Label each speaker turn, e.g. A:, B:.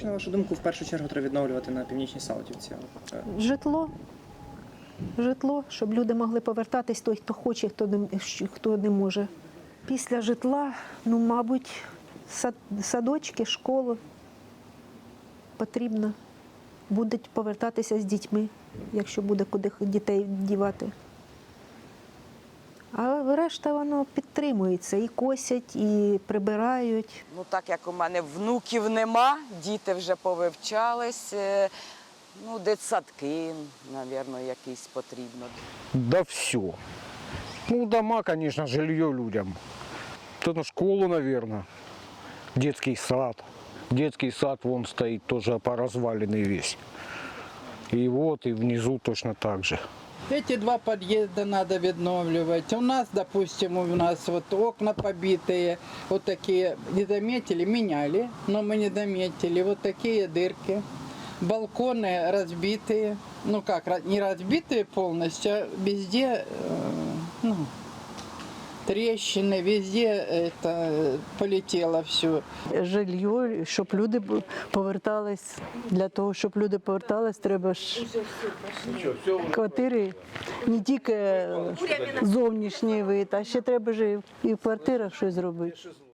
A: Що, на вашу думку, в першу чергу треба відновлювати на північній Салтівці? Е,
B: Житло. Житло, щоб люди могли повертатись, той, хто хоче, хто не, хто не може. Після житла, ну, мабуть, сад, садочки, школи потрібно. Будуть повертатися з дітьми, якщо буде куди дітей дівати. А решта воно підтримується. І косять, і прибирають.
C: Ну, так як у мене внуків нема, діти вже повивчались. е, Ну, дитсадки, мабуть, якісь потрібно.
D: Да все. Ну, дома, конечно, жилье людям. То на школу, наверное. Детский сад. Детский сад вон стоит тоже поразваленный весь. И вот, и внизу точно так же.
E: Эти два подъезда надо відновлювати. У нас, допустим, у нас вот окна побитые, вот такие, не заметили, меняли, но мы не заметили, вот такие дырки. Балконы разбитые, ну как, ра- не разбитые полностью, а везде э, ну, трещины, везде это э, полетело все.
F: жилье, щоб люди б- повертались. Для того, щоб люди повертались, треба ж квартири не тільки зовнішній вид, а ще треба ж і в квартирах щось зробити.